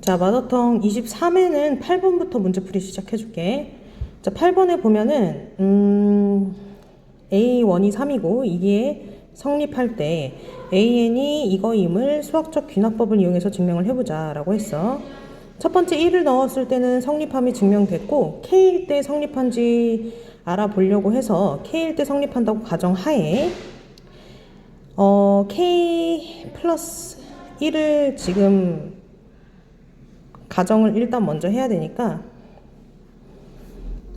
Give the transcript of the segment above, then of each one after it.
자, 마더텅 23회는 8번부터 문제풀이 시작해줄게. 자, 8번에 보면은, 음, A1이 3이고, 이게 성립할 때 AN이 이거임을 수학적 귀납법을 이용해서 증명을 해보자 라고 했어. 첫 번째 1을 넣었을 때는 성립함이 증명됐고, K일 때 성립한지 알아보려고 해서 K일 때 성립한다고 가정하에, 어, K 플러스 1을 지금 가정을 일단 먼저 해야 되니까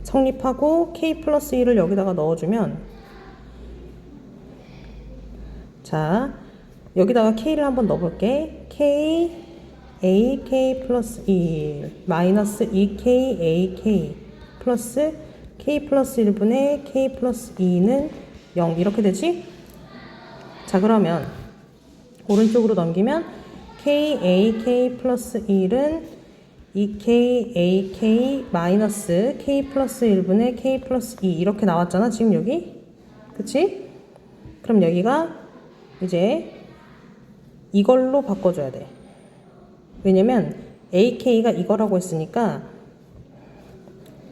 성립하고 K 플러스 1을 여기다가 넣어주면 자 여기다가 K를 한번 넣어볼게 K A K 플러스 1 마이너스 2K A K 플러스 K 플러스 1분의 K 플러스 2는 0 이렇게 되지? 자 그러면 오른쪽으로 넘기면 K A K 플러스 1은 2K A K 마이너스 K 플러스 1분의 K 플러스 2 이렇게 나왔잖아 지금 여기 그치? 그럼 여기가 이제 이걸로 바꿔줘야 돼 왜냐면 AK가 이거라고 했으니까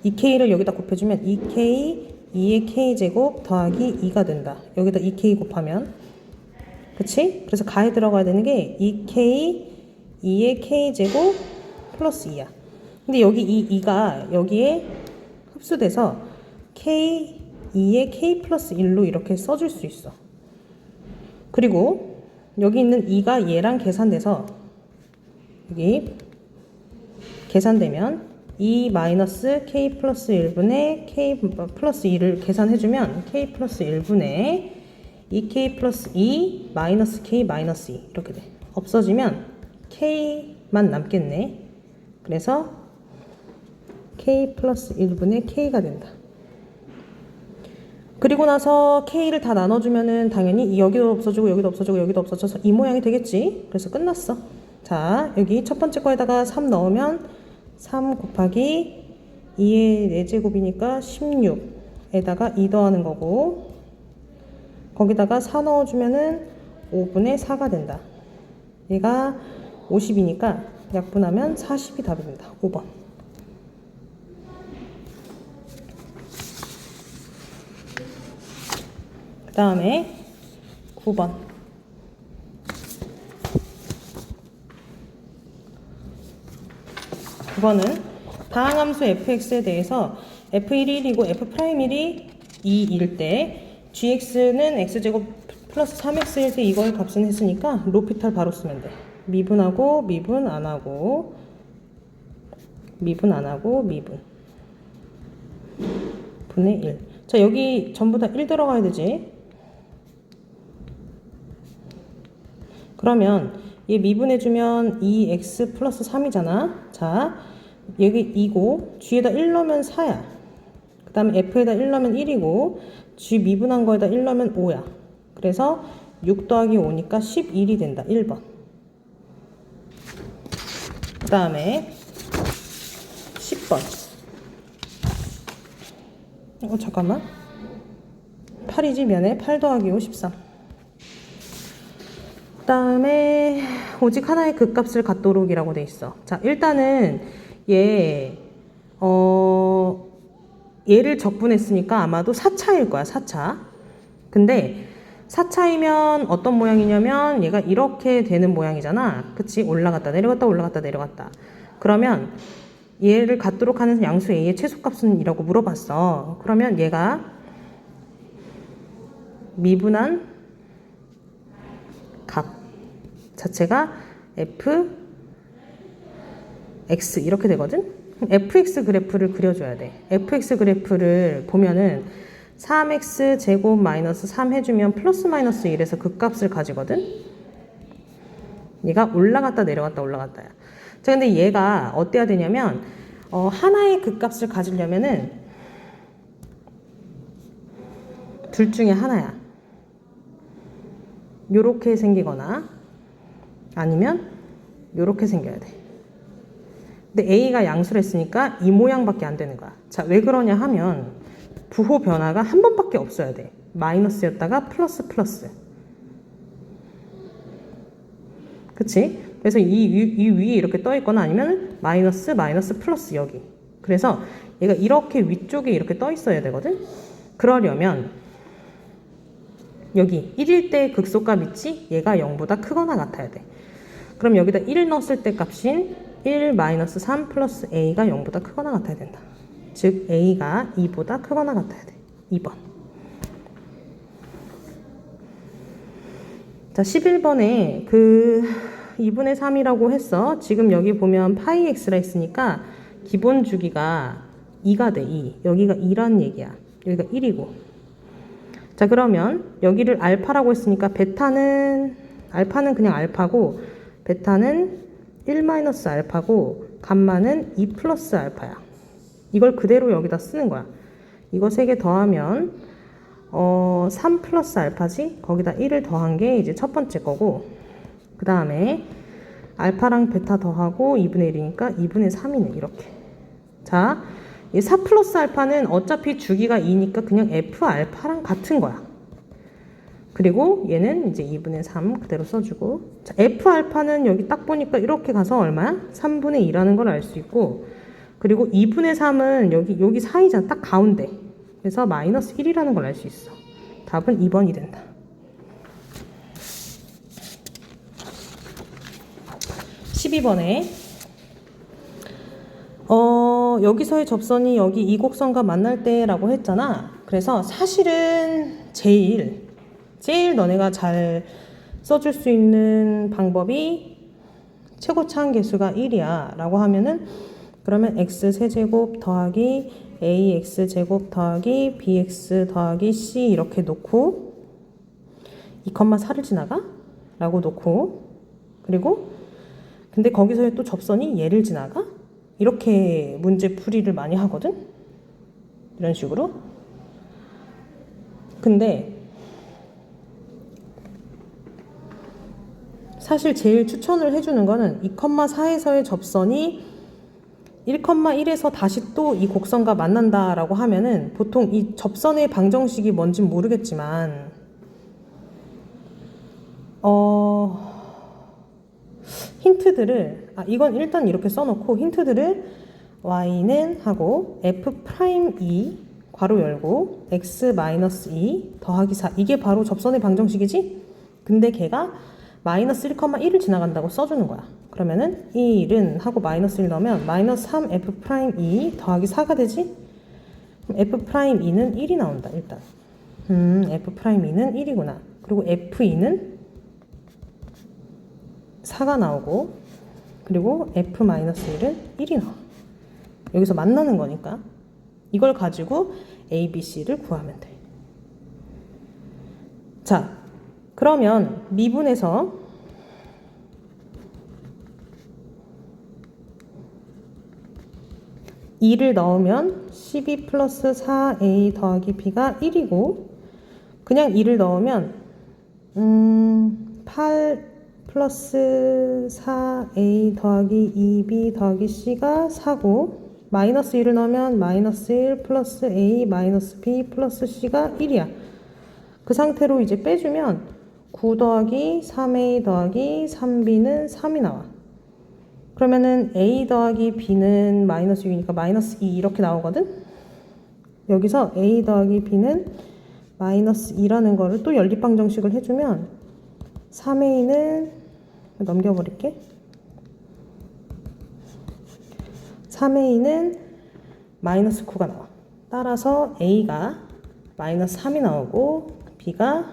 2K를 여기다 곱해주면 2K 2의 K제곱 더하기 2가 된다 여기다 2K 곱하면 그치? 그래서 가에 들어가야 되는 게 2K 2의 K제곱 플러스 2야. 근데 여기 이 2가 여기에 흡수돼서 K 2의 K 플러스 1로 이렇게 써줄 수 있어. 그리고 여기 있는 2가 얘랑 계산돼서 여기 계산되면 2 마이너스 K 플러스 1분의 K 플러스 2를 계산해주면 K 플러스 1분의 2K 플러스 2 마이너스 K 마이너스 2 이렇게 돼. 없어지면 K만 남겠네. 그래서 K 플러스 1분의 K가 된다. 그리고 나서 K를 다 나눠주면은 당연히 여기도 없어지고 여기도 없어지고 여기도 없어져서 이 모양이 되겠지. 그래서 끝났어. 자, 여기 첫 번째 거에다가 3 넣으면 3 곱하기 2의 4제곱이니까 16에다가 2 더하는 거고 거기다가 4 넣어주면은 5분의 4가 된다. 얘가 50이니까 약분하면 40이 답이 된다. 5번. 그 다음에 9번. 9번은 다항함수 fx에 대해서 f1이 1이고 f'1이 2일 때 gx는 x제곱 플러스 3x일 때 이거의 값은 했으니까 로피탈 바로 쓰면 돼. 미분하고 미분 안 하고 미분 안 하고 미분 분의 1. 자, 여기 전부 다 1 들어가야 되지. 그러면 얘 미분해 주면 2x 플러스 3이잖아. 자, 여기 2고 g에다 1 넣으면 4야. 그 다음에 f에다 1 넣으면 1이고 g 미분한 거에다 1 넣으면 5야. 그래서 6 더하기 5니까 11이 된다. 1번. 그 다음에 10번. 어, 잠깐만. 8이지 면에 8 더하기 5, 13. 그 다음에 오직 하나의 극값을 갖도록이라고 돼 있어. 자, 일단은 얘, 어, 얘를 적분했으니까 아마도 4차일 거야, 4차. 근데 4차이면 어떤 모양이냐면 얘가 이렇게 되는 모양이잖아. 그치? 올라갔다 내려갔다 올라갔다 내려갔다. 그러면 얘를 갖도록 하는 양수 A의 최소값은 이라고 물어봤어. 그러면 얘가 미분한 값 자체가 f x 이렇게 되거든. fx 그래프를 그려줘야 돼. fx 그래프를 보면은 3x 제곱 마이너스 3 해주면 플러스 마이너스 1에서 극값을 가지거든. 얘가 올라갔다 내려갔다 올라갔다야. 자, 근데 얘가 어때야 되냐면 어, 하나의 극값을 가지려면은 둘 중에 하나야. 요렇게 생기거나 아니면 요렇게 생겨야 돼. 근데 A가 양수를 했으니까 이 모양밖에 안 되는 거야. 자, 왜 그러냐 하면 부호 변화가 한 번밖에 없어야 돼. 마이너스였다가 플러스 플러스. 그치? 그래서 이, 위- 이 위에 이렇게 떠 있거나 아니면 마이너스 마이너스 플러스 여기. 그래서 얘가 이렇게 위쪽에 이렇게 떠 있어야 되거든. 그러려면 여기 1일 때 극소값 있지? 얘가 0보다 크거나 같아야 돼. 그럼 여기다 1 넣었을 때 값인 1 마이너스 3 플러스 a가 0보다 크거나 같아야 된다. 즉 a가 2보다 크거나 같아야 돼. 2번. 자, 11번에 그 2분의 3이라고 했어. 지금 여기 보면 파이 x라 했으니까 기본 주기가 2가 돼. 2. 여기가 2란 얘기야. 여기가 1이고. 자, 그러면 여기를 알파라고 했으니까 베타는 알파는 그냥 알파고 베타는 1 마이너스 알파고 감마는 2 플러스 알파야. 이걸 그대로 여기다 쓰는 거야. 이거 세개 더하면 어, 3 플러스 알파지? 거기다 1을 더한 게 이제 첫 번째 거고, 그 다음에 알파랑 베타 더하고 2분의 1이니까 2분의 3이네, 이렇게. 자, 이4 플러스 알파는 어차피 주기가 2니까 그냥 F 알파랑 같은 거야. 그리고 얘는 이제 2분의 3 그대로 써주고, 자, F 알파는 여기 딱 보니까 이렇게 가서 얼마야? 3분의 2라는 걸 알 수 있고, 그리고 2분의 3은 여기, 여기 사이잖아. 딱 가운데. 그래서 마이너스 1이라는 걸 알 수 있어. 답은 2번이 된다. 12번에 어, 여기서의 접선이 여기 이 곡선과 만날 때라고 했잖아. 그래서 사실은 제일 제일 너네가 잘 써줄 수 있는 방법이 최고 차항 개수가 1이야 라고 하면은 그러면 x 세제곱 더하기 ax 제곱 더하기 bx 더하기 c 이렇게 놓고 2,4를 지나가? 라고 놓고 그리고 근데 거기서의 또 접선이 얘를 지나가? 이렇게 문제 풀이를 많이 하거든? 이런 식으로 근데 사실 제일 추천을 해주는 거는 2,4에서의 접선이 1,1에서 다시 또 이 곡선과 만난다라고 하면은 보통 이 접선의 방정식이 뭔진 모르겠지만 어 힌트들을 아 이건 일단 이렇게 써놓고 힌트들을 y는 하고 f 프라임 2 괄호 열고 x 마이너스 2 더하기 4 이게 바로 접선의 방정식이지? 근데 걔가 마이너스 1,1을 지나간다고 써주는 거야. 그러면은 1은 하고 마이너스 1 넣으면 마이너스 3 f 프라임 2 더하기 4가 되지? f 프라임 2는 1이 나온다 일단. 음 f 프라임 2는 1이구나. 그리고 f 2는 4가 나오고 그리고 f 마이너스 1은 1이 나와. 여기서 만나는 거니까 이걸 가지고 a, b, c를 구하면 돼. 자, 그러면 미분에서 이를 넣으면 12 플러스 4a 더하기 b가 1이고 그냥 2를 넣으면 음, 8 플러스 4a 더하기 2b 더하기 c가 4고 마이너스 1을 넣으면 마이너스 1 플러스 a 마이너스 b 플러스 c가 1이야. 그 상태로 이제 빼주면 9 더하기 3a 더하기 3b는 3이 나와. 그러면은 a 더하기 b는 마이너스 6이니까 마이너스 2 이렇게 나오거든? 여기서 a 더하기 b는 마이너스 2라는 거를 또 연립방정식을 해주면 3a는 넘겨버릴게. 3a는 마이너스 9가 나와. 따라서 a가 마이너스 3이 나오고 b가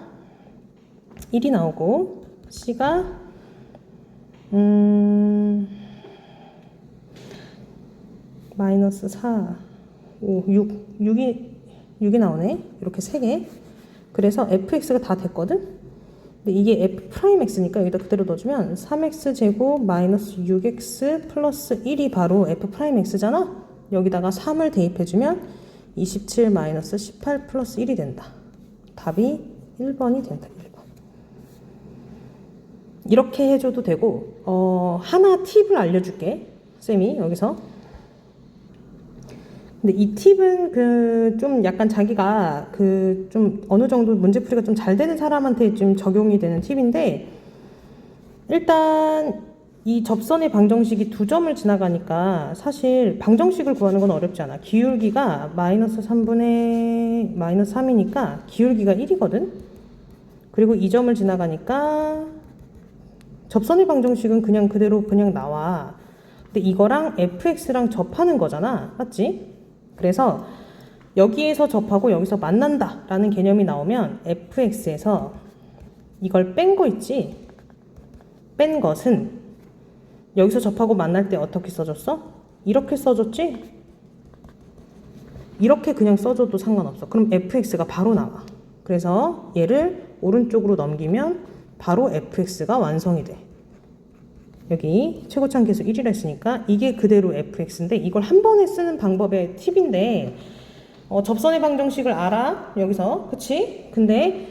1이 나오고 c가 음 마이너스 4, 5, 6, 6이 6이 나오네. 이렇게 세 개. 그래서 fx가 다 됐거든. 근데 이게 f 프라임 x니까 여기다 그대로 넣어주면 3x 제곱 마이너스 6x 플러스 1이 바로 f 프라임 x잖아. 여기다가 3을 대입해주면 27 마이너스 18 플러스 1이 된다. 답이 1번이 된다. 1번. 이렇게 해줘도 되고 어, 하나 팁을 알려줄게. 쌤이 여기서 근데 이 팁은 그 좀 약간 자기가 그 좀 어느 정도 문제풀이가 좀 잘 되는 사람한테 좀 적용이 되는 팁인데 일단 이 접선의 방정식이 두 점을 지나가니까 사실 방정식을 구하는 건 어렵지 않아. 기울기가 마이너스 3분의 마이너스 3이니까 기울기가 1이거든. 그리고 이 점을 지나가니까 접선의 방정식은 그냥 그대로 그냥 나와. 근데 이거랑 fx랑 접하는 거잖아. 맞지? 그래서 여기에서 접하고 여기서 만난다 라는 개념이 나오면 fx에서 이걸 뺀 거 있지? 뺀 것은 여기서 접하고 만날 때 어떻게 써줬어? 이렇게 써줬지? 이렇게 그냥 써줘도 상관없어. 그럼 fx가 바로 나와. 그래서 얘를 오른쪽으로 넘기면 바로 fx가 완성이 돼. 여기 최고창 계수 1이라 했으니까 이게 그대로 fx인데 이걸 한 번에 쓰는 방법의 팁인데 어, 접선의 방정식을 알아? 여기서. 그치? 근데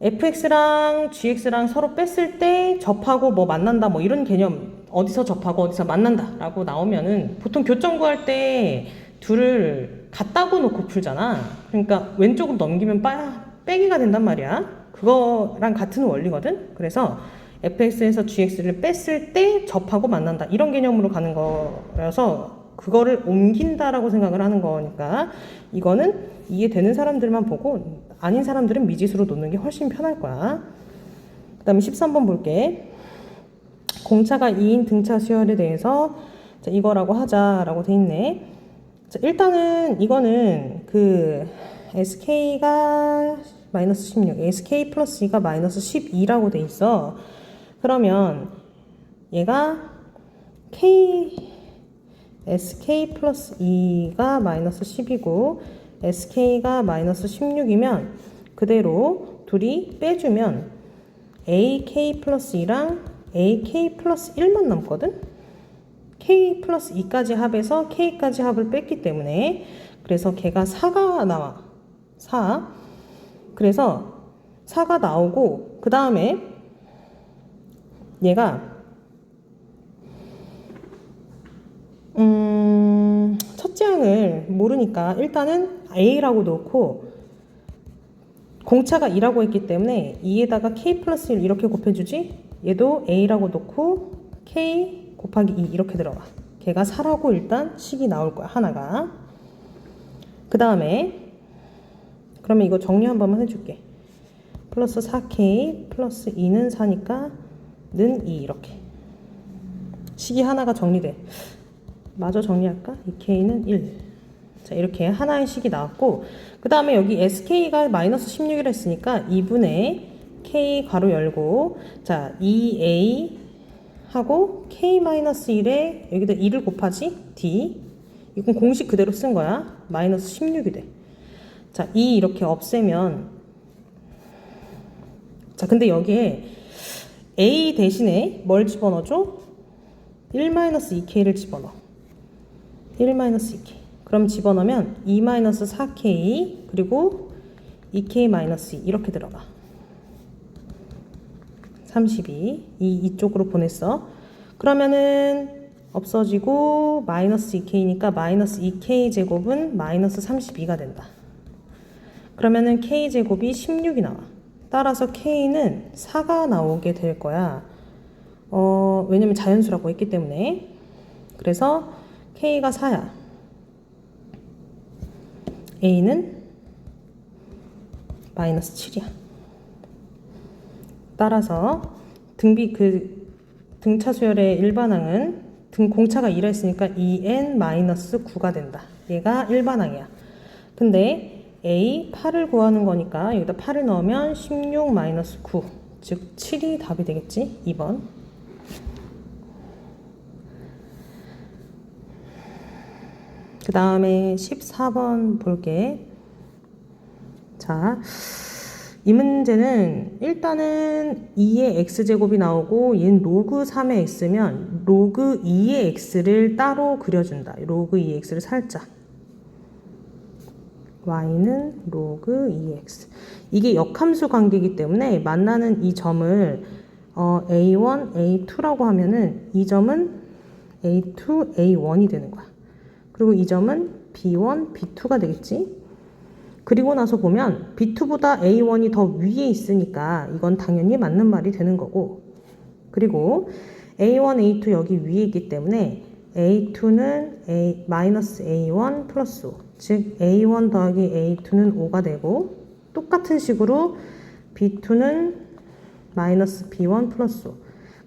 fx랑 gx랑 서로 뺐을 때 접하고 뭐 만난다 뭐 이런 개념 어디서 접하고 어디서 만난다 라고 나오면은 보통 교점 구할 때 둘을 같다고 놓고 풀잖아. 그러니까 왼쪽으로 넘기면 빠, 빼기가 된단 말이야. 그거랑 같은 원리거든. 그래서 fx에서 gx를 뺐을 때 접하고 만난다 이런 개념으로 가는 거라서 그거를 옮긴다라고 생각을 하는 거니까 이거는 이해되는 사람들만 보고 아닌 사람들은 미지수로 놓는 게 훨씬 편할 거야. 그 다음에 13번 볼게. 공차가 2인 등차 수열에 대해서 자, 이거라고 하자라고 돼 있네. 자, 일단은 이거는 그 SK가 마이너스 16, SK 플러스 2가 마이너스 12라고 돼 있어. 그러면 얘가 K SK 플러스 2가 마이너스 10이고 SK가 마이너스 16이면 그대로 둘이 빼주면 AK 플러스 2랑 AK 플러스 1만 남거든? K 플러스 2까지 합해서 K까지 합을 뺐기 때문에 그래서 걔가 4가 나와 4 그래서 4가 나오고 그 다음에 얘가 음, 첫째 항을 모르니까 일단은 A라고 놓고 공차가 2라고 했기 때문에 2에다가 K 플러스 1 이렇게 곱해주지? 얘도 A라고 놓고 K 곱하기 2 이렇게 들어가. 걔가 4라고 일단 식이 나올 거야 하나가. 그 다음에 그러면 이거 정리 한 번만 해줄게. 플러스 4K 플러스 2는 4니까 는2 이렇게 식이 하나가 정리돼 마저 정리할까? 이 K는 1. 자, 이렇게 하나의 식이 나왔고, 그 다음에 여기 SK가 마이너스 16이라 했으니까 2분의 K 가로 열고, 자, 2A 하고 K 마이너스 1에 여기다 2를 곱하지? D. 이건 공식 그대로 쓴 거야. 마이너스 16이 돼. 자, 2 이렇게 없애면, 자, 근데 여기에 A 대신에 뭘 집어넣어줘? 1-2K를 집어넣어. 1-2k. 그럼 집어넣으면 2-4k 그리고 2k-2 이렇게 들어가. 32. 이 이쪽으로 보냈어. 그러면은 없어지고 마이너스 2k니까 마이너스 2k 제곱은 마이너스 32가 된다. 그러면은 k 제곱이 16이 나와. 따라서 k는 4가 나오게 될 거야. 어, 왜냐면 자연수라고 했기 때문에. 그래서 K가 4야. A는 마이너스 7이야. 따라서 등비 그 등차 수열의 일반항은 등 공차가 2라 했으니까 2n 마이너스 9가 된다. 얘가 일반항이야. 근데 A 8을 구하는 거니까 여기다 8을 넣으면 16 마이너스 9. 즉 7이 답이 되겠지? 2번. 그 다음에 14번 볼게. 자, 이 문제는 일단은 2의 x제곱이 나오고 얘는 로그 3의 x면 로그 2의 x를 따로 그려준다. 로그 2의 x를 살짝. Y는 로그 2x. 이게 역함수 관계이기 때문에 만나는 이 점을 어, a1, a2라고 하면은 이 점은 a2, a1이 되는 거야. 그리고 이 점은 B1, B2가 되겠지. 그리고 나서 보면 B2보다 A1이 더 위에 있으니까 이건 당연히 맞는 말이 되는 거고. 그리고 A1, A2 여기 위에 있기 때문에 A2는 A, 마이너스 A1 플러스 5. 즉, A1 더하기 A2는 5가 되고, 똑같은 식으로 B2는 마이너스 B1 플러스 5.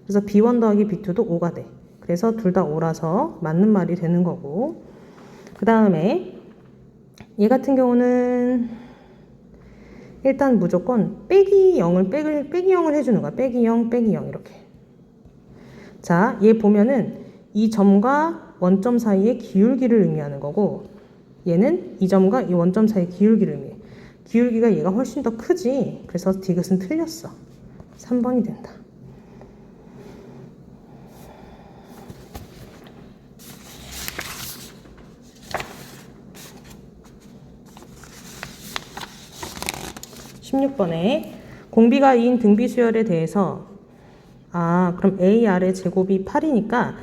그래서 B1 더하기 B2도 5가 돼. 그래서 둘 다 5라서 맞는 말이 되는 거고. 그 다음에 얘 같은 경우는 일단 무조건 빼기 0을 빼기, 빼기 0을 해주는 거야. 빼기 0, 빼기 0 이렇게. 자, 얘 보면은 이 점과 원점 사이의 기울기를 의미하는 거고 얘는 이 점과 이 원점 사이의 기울기를 의미해. 기울기가 얘가 훨씬 더 크지. 그래서 디귿은 틀렸어. 3번이 된다. 십육 번에 공비가 2인 등비 수열에 대해서 아, 그럼 AR의 제곱이 8이니까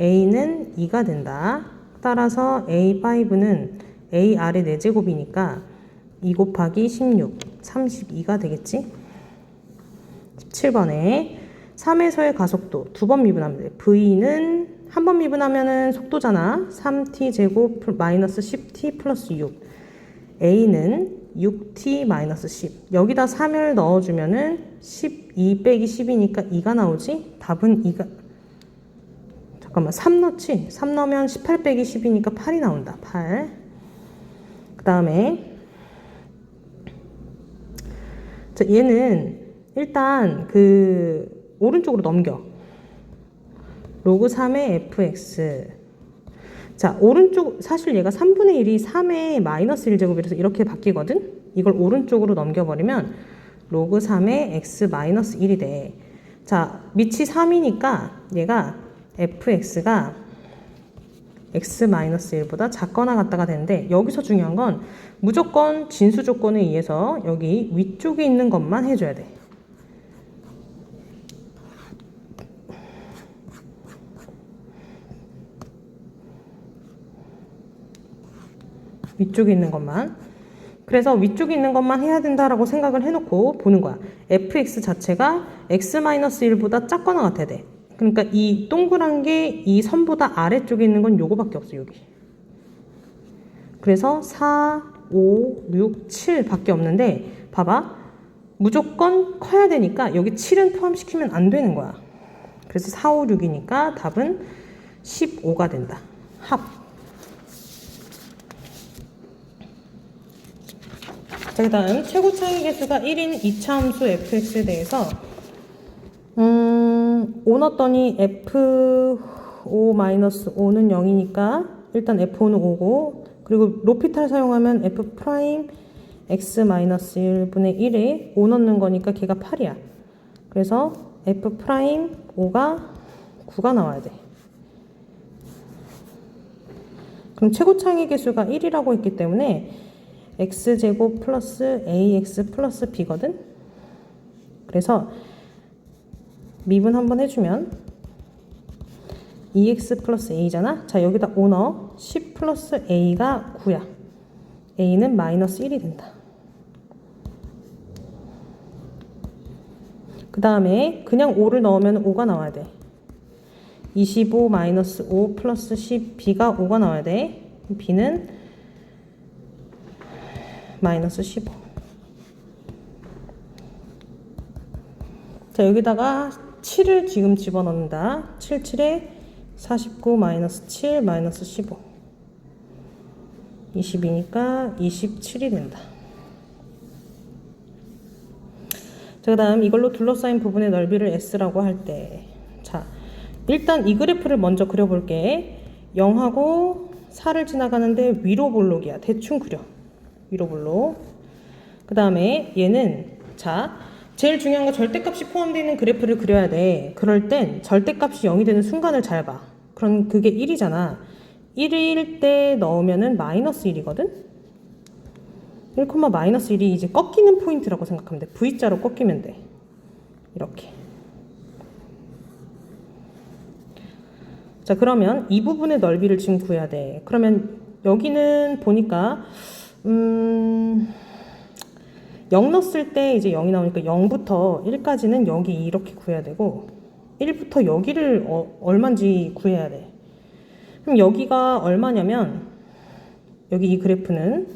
A는 2가 된다. 따라서 A5는 AR의 4제곱이니까 2 곱하기 16, 32가 되겠지? 17번에 3에서의 가속도 두 번 미분하면 돼. V는 한 번 미분하면은 속도잖아. 3t 제곱 마이너스 10t 플러스 6. A는 6t 마이너스 10. 여기다 3을 넣어주면은 12 빼기 10이니까 2가 나오지? 답은 2가. 잠깐만, 3 넣지? 3 넣으면 18 빼기 10이니까 8이 나온다. 8. 그 다음에, 자, 얘는 일단 그, 오른쪽으로 넘겨. 로그 3의 fx. 자, 오른쪽, 사실 얘가 3분의 1이 3의 마이너스 1제곱이라서 이렇게 바뀌거든? 이걸 오른쪽으로 넘겨버리면 로그 3의 x 마이너스 1이 돼. 자, 밑이 3이니까 얘가 fx가 x 마이너스 1보다 작거나 같다가 되는데 여기서 중요한 건 무조건 진수 조건에 의해서 여기 위쪽에 있는 것만 해줘야 돼. 위쪽에 있는 것만. 그래서 위쪽에 있는 것만 해야 된다라고 생각을 해놓고 보는 거야. fx 자체가 x-1보다 작거나 같아야 돼. 그러니까 이 동그란 게 이 선보다 아래쪽에 있는 건 요거밖에 없어, 여기. 그래서 4, 5, 6, 7 밖에 없는데, 봐봐. 무조건 커야 되니까 여기 7은 포함시키면 안 되는 거야. 그래서 4, 5, 6이니까 답은 15가 된다. 합. 자, 그 다음 최고 창의 개수가 1인 2차 함수 fx에 대해서 음, 5 넣었더니 f5-5는 0이니까 일단 f5는 5고 그리고 로피탈 사용하면 f 프라임 x-1분의 1에 5 넣는 거니까 걔가 8이야. 그래서 f 프라임 5가 9가 나와야 돼. 그럼 최고 창의 개수가 1이라고 했기 때문에 x제곱 플러스 ax 플러스 b거든? 그래서 미분 한번 해주면 2x 플러스 a잖아? 자 여기다 5 넣어 10 플러스 a가 9야 a는 마이너스 1이 된다 그 다음에 그냥 5를 넣으면 5가 나와야 돼 25 마이너스 5 플러스 10 b가 5가 나와야 돼 b는 마이너스 15. 자, 여기다가 7을 지금 집어넣는다. 7, 7에 49 마이너스 7 마이너스 15. 20이니까 27이 된다. 자, 그 다음 이걸로 둘러싸인 부분의 넓이를 S라고 할 때. 자, 일단 이 그래프를 먼저 그려볼게. 0하고 4를 지나가는데 위로 볼록이야. 대충 그려. 위로 볼록. 그 다음에 얘는 자 제일 중요한 거 절대값이 포함되어 있는 그래프를 그려야 돼. 그럴 땐 절대값이 0이 되는 순간을 잘 봐. 그럼 그게 1이잖아. 1일 때 넣으면은 마이너스 1이거든? 1, 마이너스 1이 이제 꺾이는 포인트라고 생각하면 돼. V자로 꺾이면 돼. 이렇게. 자, 그러면 이 부분의 넓이를 지금 구해야 돼. 그러면 여기는 보니까 음, 0 넣었을 때 이제 0이 나오니까 0부터 1까지는 여기 이렇게 구해야 되고 1부터 여기를 어, 얼마인지 구해야 돼. 그럼 여기가 얼마냐면 여기 이 그래프는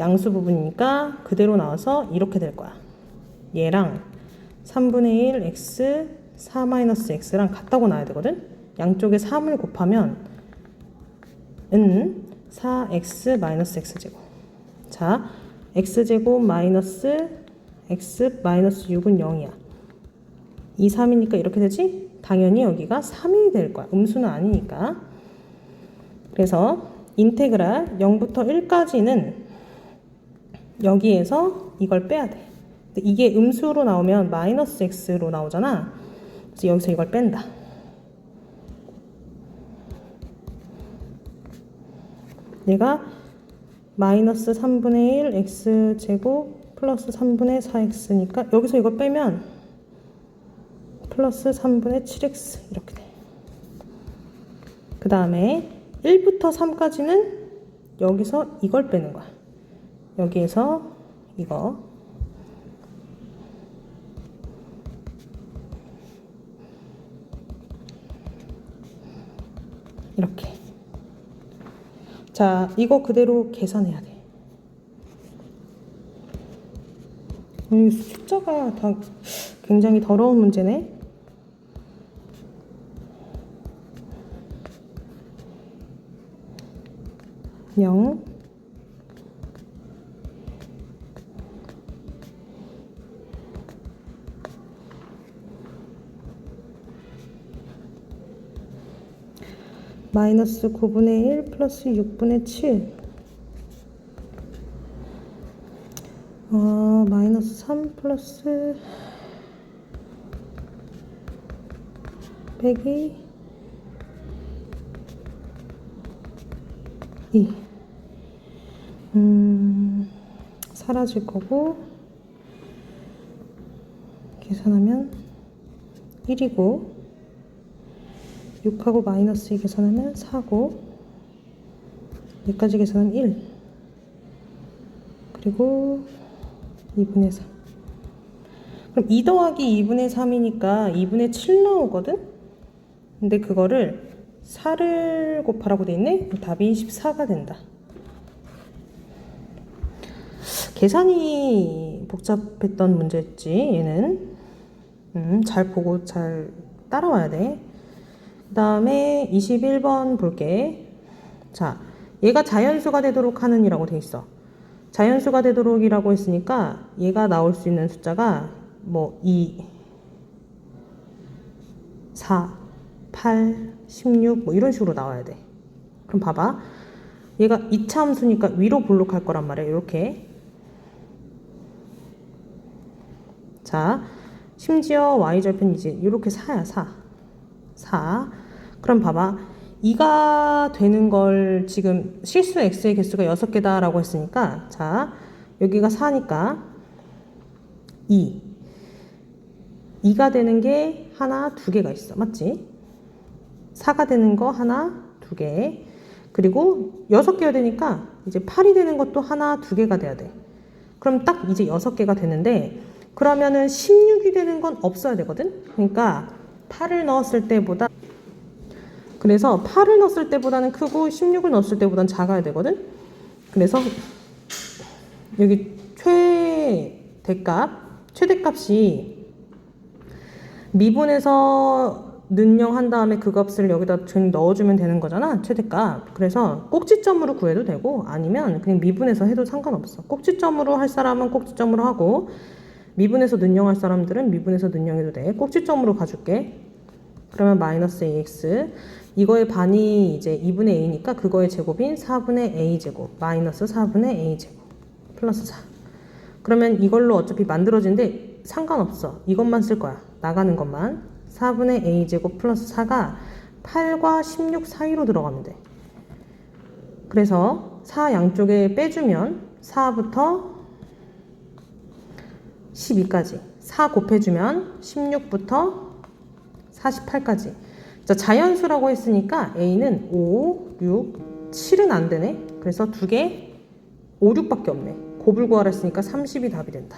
양수 부분이니까 그대로 나와서 이렇게 될 거야. 얘랑 3분의 1 x 4 마이너스 x랑 같다고 나와야 되거든. 양쪽에 3을 곱하면 은 4x 마이너스 x제곱. 자, x제곱 마이너스 x 마이너스 6은 0이야. 2, 3이니까 이렇게 되지? 당연히 여기가 3이 될 거야. 음수는 아니니까. 그래서 인테그랄 0부터 1까지는 여기에서 이걸 빼야 돼. 이게 음수로 나오면 마이너스 x로 나오잖아. 그래서 여기서 이걸 뺀다. 얘가 마이너스 3분의 1 x제곱 플러스 3분의 4x니까 여기서 이걸 빼면 플러스 3분의 7x 이렇게 돼. 그 다음에 1부터 3까지는 여기서 이걸 빼는 거야. 여기에서 이거 이렇게 자 이거 그대로 계산해야 돼. 이 숫자가 다 굉장히 더러운 문제네. 영 마이너스 9분의 1 플러스 6분의 7 어, 마이너스 3 플러스 빼기 2 음, 사라질 거고 계산하면 1이고 6하고 마이너스 2 계산하면 4고 여기까지 계산하면 1 그리고 2분의 3 그럼 2 더하기 2분의 3이니까 2분의 7 나오거든? 근데 그거를 4를 곱하라고 돼 있네? 답이 14가 된다. 계산이 복잡했던 문제였지 얘는. 음, 잘 보고 잘 따라와야 돼 그 다음에 21번 볼게. 자, 얘가 자연수가 되도록 하는이라고 돼 있어. 자연수가 되도록이라고 했으니까 얘가 나올 수 있는 숫자가 뭐 2, 4, 8, 16 뭐 이런 식으로 나와야 돼. 그럼 봐봐. 얘가 2차 함수니까 위로 볼록할 거란 말이야. 이렇게. 자, 심지어 y절편이지. 이렇게 4야, 4. 4. 그럼 봐봐. 2가 되는 걸 지금 실수 x의 개수가 6개다라고 했으니까 자, 여기가 4니까 2. 2가 되는 게 하나, 두 개가 있어. 맞지? 4가 되는 거 하나, 두 개. 그리고 6개가 되니까 이제 8이 되는 것도 하나, 두 개가 돼야 돼. 그럼 딱 이제 6개가 되는데 그러면은 16이 되는 건 없어야 되거든? 그러니까 8을 넣었을 때보다 그래서 8을 넣었을 때보다는 크고 16을 넣었을 때보다는 작아야 되거든. 그래서 여기 최대값 최대값이 미분해서 는영한 다음에 그 값을 여기다 좀 넣어주면 되는 거잖아 최대값 그래서 꼭지점으로 구해도 되고 아니면 그냥 미분해서 해도 상관없어 꼭지점으로 할 사람은 꼭지점으로 하고 미분해서 능영할 사람들은 미분해서 능영해도 돼. 꼭지점으로 가줄게. 그러면 마이너스 ax 이거의 반이 이제 2분의 a니까 그거의 제곱인 4분의 a제곱 마이너스 4분의 a제곱 플러스 4 그러면 이걸로 어차피 만들어진데 상관없어. 이것만 쓸 거야. 나가는 것만. 4분의 a제곱 플러스 4가 8과 16 사이로 들어가면 돼. 그래서 4 양쪽에 빼주면 4부터 12까지 4 곱해주면 16부터 48까지 자, 자연수라고 했으니까 A는 5, 6, 7은 안 되네. 그래서 두 개, 5, 6밖에 없네. 곱을 구하라 했으니까 30이 답이 된다.